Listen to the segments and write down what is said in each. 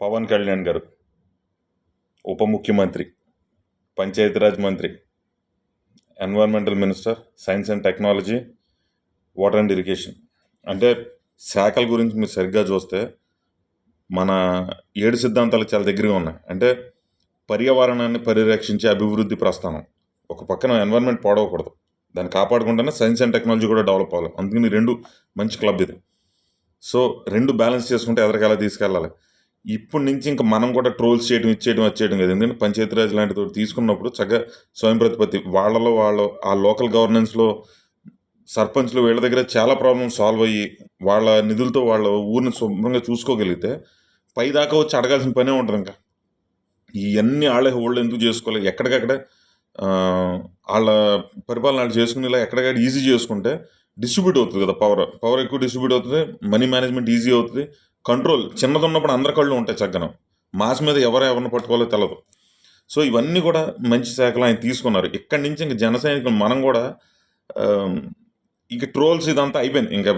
పవన్ కళ్యాణ్ గారు ఉప ముఖ్యమంత్రి పంచాయతీరాజ్ మంత్రి environmental minister science and technology water and irrigation. అంటే శాఖల గురించి మీరు సరిగ్గా చూస్తే మన ఏడు సిద్ధాంతాలు చాలా దగ్గరగా ఉన్నాయి. అంటే పర్యావరణాన్ని పరిరక్షించే అభివృద్ధి ప్రస్థానం. ఒక పక్కన ఎన్వైర్న్మెంట్ పాడవకూడదు. దాన్ని కాపాడుకుంటేనే సైన్స్ అండ్ టెక్నాలజీ కూడా డెవలప్ అవ్వాలి. అందుకని రెండు మంచి క్లబ్ ఇది. సో రెండు బ్యాలెన్స్ చేసుకుంటే ఎదరికెలా తీసుకెళ్ళాలి. ఇప్పటి నుంచి ఇంకా మనం కూడా ట్రోల్స్ చేయడం ఇచ్చేయడం వచ్చేయడం కదా ఎందుకంటే పంచాయతీరాజ్ లాంటిది తీసుకున్నప్పుడు చక్కగా స్వయం ప్రతిపత్తి వాళ్ళలో వాళ్ళు ఆ లోకల్ గవర్నెన్స్లో సర్పంచ్లు వీళ్ళ దగ్గర చాలా ప్రాబ్లమ్స్ సాల్వ్ అయ్యి వాళ్ళ నిధులతో వాళ్ళ ఊరిని శుభ్రంగా చూసుకోగలిగితే పై దాకా వచ్చి అడగాల్సిన పనే ఉంటుంది ఇంకా. ఇవన్నీ వాళ్ళే హోల్డ్ ఎందుకు చేసుకోవాలి ఎక్కడికక్కడ వాళ్ళ పరిపాలన వాళ్ళు చేసుకునేలా ఎక్కడికక్కడ ఈజీ చేసుకుంటే డిస్ట్రిబ్యూట్ అవుతుంది కదా పవర్ పవర్ ఎక్కువ డిస్ట్రిబ్యూట్ అవుతుంది మనీ మేనేజ్మెంట్ ఈజీ అవుతుంది కంట్రోల్ చిన్నదిన్నప్పుడు అందరి కళ్ళు ఉంటాయి చక్కన. మాస్ మీద ఎవరు ఎవరిని పట్టుకోవాలో తెలదు. సో ఇవన్నీ కూడా మంచి శాఖలు ఆయన తీసుకున్నారు. ఇక్కడి నుంచి ఇంక జన సైనికులు మనం కూడా ఇక ట్రోల్స్ ఇదంతా అయిపోయింది. ఇంకా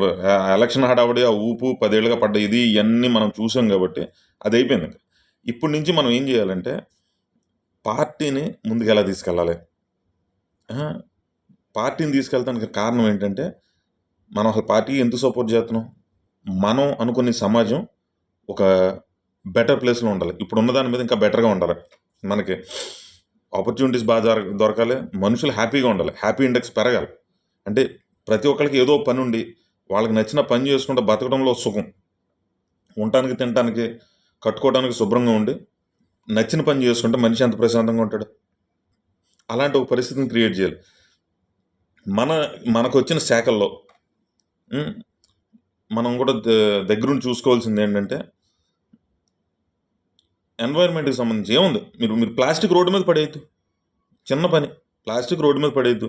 ఎలక్షన్ హడావుడి ఆ ఊపు పదేళ్ళుగా పడ్డ ఇది ఇవన్నీ మనం చూసాం కాబట్టి అది అయిపోయింది ఇంకా. ఇప్పటి నుంచి మనం ఏం చేయాలంటే పార్టీని ముందుకు ఎలా తీసుకెళ్ళాలి పార్టీని తీసుకెళ్తానికి కారణం ఏంటంటే మనం అసలు పార్టీకి ఎందుకు సపోర్ట్ చేస్తున్నాం? మనం అనుకునే సమాజం ఒక బెటర్ ప్లేస్లో ఉండాలి. ఇప్పుడు ఉన్న దాని మీద ఇంకా బెటర్గా ఉండాలి. మనకి ఆపర్చునిటీస్ బాగా దొరకాలి. మనుషులు హ్యాపీగా ఉండాలి. హ్యాపీ ఇండెక్స్ పెరగాలి. అంటే ప్రతి ఒక్కరికి ఏదో పని ఉండి వాళ్ళకి నచ్చిన పని చేసుకుంటే బతకడంలో సుఖం. ఉండటానికి తినడానికి కట్టుకోవడానికి శుభ్రంగా ఉండి నచ్చిన పని చేసుకుంటే మనిషి ఎంత ప్రశాంతంగా ఉంటాడు? అలాంటి ఒక పరిస్థితిని క్రియేట్ చేయాలి. మన మనకు వచ్చిన శాఖల్లో మనం కూడా దగ్గరుండి చూసుకోవాల్సింది ఏంటంటే ఎన్వైర్న్మెంట్కి సంబంధించి ఏముంది? మీరు మీరు ప్లాస్టిక్ రోడ్డు మీద పడేయద్దు. చిన్న పని. ప్లాస్టిక్ రోడ్డు మీద పడేయద్దు.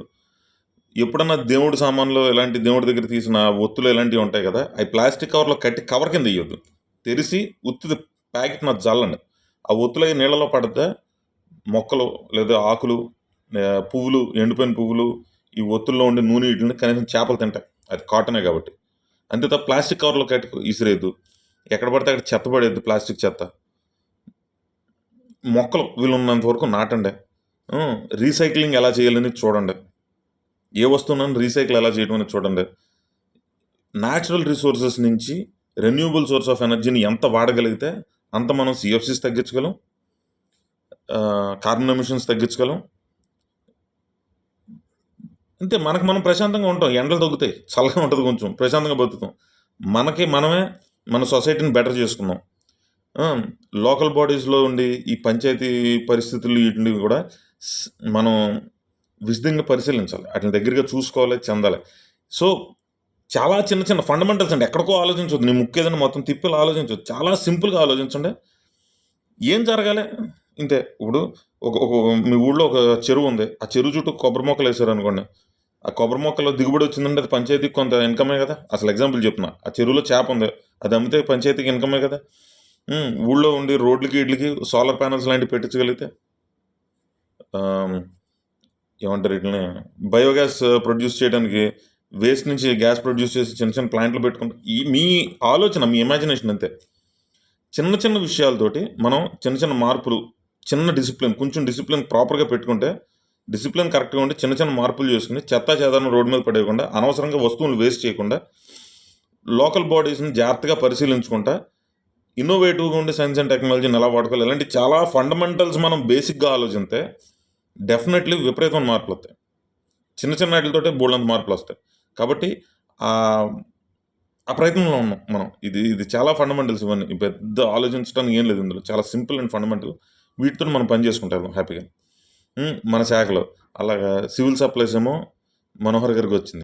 ఎప్పుడన్నా దేవుడి సామాన్లు ఇలాంటి దేవుడి దగ్గర తీసిన ఒత్తులు ఇలాంటివి ఉంటాయి కదా అవి ప్లాస్టిక్ కవర్లో కట్టి కవర్ కింద వేయొద్దు తెరిచి ఉత్తి ప్యాకెట్ నాకు జల్లండి. ఆ ఒత్తులు అవి నీళ్ళలో పడితే మొక్కలు లేదా ఆకులు పువ్వులు ఎండిపోయిన పువ్వులు ఈ ఒత్తుల్లో ఉండే నూనె వీటిని కనీసం చేపలు తింటాయి. అది కాటనే కాబట్టి. అంతే తప్ప ప్లాస్టిక్ కవర్లో కట్టుకు ఇసిరేయద్దు. ఎక్కడ పడితే అక్కడ చెత్త పడేద్దు ప్లాస్టిక్ చెత్త. మొక్కలు వీళ్ళున్నంత వరకు నాటండి. రీసైక్లింగ్ ఎలా చేయాలని చూడండి. ఏ వస్తువునని రీసైకిల్ ఎలా చేయడం అనేది చూడండి. న్యాచురల్ రిసోర్సెస్ నుంచి రెన్యూబుల్ సోర్స్ ఆఫ్ ఎనర్జీని ఎంత వాడగలిగితే అంత మనం సిఎఫ్సిస్ తగ్గించగలం. కార్బన్ ఎమిషన్స్ తగ్గించగలం. అంతే మనకు మనం ప్రశాంతంగా ఉంటాం. ఎండలు తగ్గుతాయి. చల్లగా ఉంటుంది కొంచెం. ప్రశాంతంగా బతుకుతాం. మనకి మనమే మన సొసైటీని బెటర్ చేసుకున్నాం. లోకల్ బాడీస్లో ఉండి ఈ పంచాయతీ పరిస్థితులు వీటిని కూడా మనం విశదంగా పరిశీలించాలి. వాటిని దగ్గరగా చూసుకోవాలి చెందాలి. సో చాలా చిన్న చిన్న ఫండమెంటల్స్ అండి. ఎక్కడికో ఆలోచించవద్దు నీ ముక్కు ఏదైనా మొత్తం తిప్పలు ఆలోచించవద్దు చాలా సింపుల్గా ఆలోచించండి. ఏం జరగాలి? ఇంతే. ఇప్పుడు ఒక ఒక మీ ఊళ్ళో ఒక చెరువు ఉంది. ఆ చెరువు చుట్టూ కొబ్బరి మొక్కలు వేసారు అనుకోండి ఆ కొబ్బరి మొక్కలో దిగుబడి వచ్చిందంటే అది పంచాయతీకి కొంత ఇన్కమే కదా. అసలు ఎగ్జాంపుల్ చెప్తున్నా. ఆ చెరువులో చేప ఉంది. అది అమ్మితే పంచాయతీకి ఇన్కమే కదా. ఊళ్ళో ఉండి రోడ్లకి ఇడ్లకి సోలార్ ప్యానల్స్ లాంటివి పెట్టించగలిగితే ఏమంటారు వీటిని? బయోగ్యాస్ ప్రొడ్యూస్ చేయడానికి వేస్ట్ నుంచి గ్యాస్ ప్రొడ్యూస్ చేసి చిన్న చిన్న ప్లాంట్లు పెట్టుకుంటాం ఈ మీ ఆలోచన మీ ఇమాజినేషన్ అంతే. చిన్న చిన్న విషయాలతోటి మనం చిన్న చిన్న మార్పులు చిన్న డిసిప్లిన్ కొంచెం డిసిప్లిన్ ప్రాపర్గా పెట్టుకుంటే డిసిప్లిన్ కరెక్ట్గా ఉండి చిన్న చిన్న మార్పులు చేసుకుని చెత్త చెదారం రోడ్డు మీద పడేయకుండా అనవసరంగా వస్తువులు వేస్ట్ చేయకుండా లోకల్ బాడీస్ని జాగ్రత్తగా పరిశీలించుకుంటా ఇన్నోవేటివ్గా ఉండి సైన్స్ అండ్ టెక్నాలజీని ఎలా వాడుకోవాలి ఇలాంటి చాలా ఫండమెంటల్స్ మనం బేసిక్గా ఆలోచిస్తే డెఫినెట్లీ విపరీతమైన మార్పులు వస్తాయి. చిన్న చిన్న వాటితోటే బోల్డంత మార్పులు వస్తాయి. కాబట్టి ఆ ప్రయత్నంలో ఉన్నాం మనం. ఇది ఇది చాలా ఫండమెంటల్స్ ఇవన్నీ. పెద్ద ఆలోచించడానికి ఏం లేదు ఇందులో. చాలా సింపుల్ అండ్ ఫండమెంటల్ వీటితో మనం పని చేసుకుంటాం హ్యాపీగా. మన శాఖలో. అలాగా సివిల్ సప్లైస్ ఏమో మనోహర్ గారికి వచ్చింది.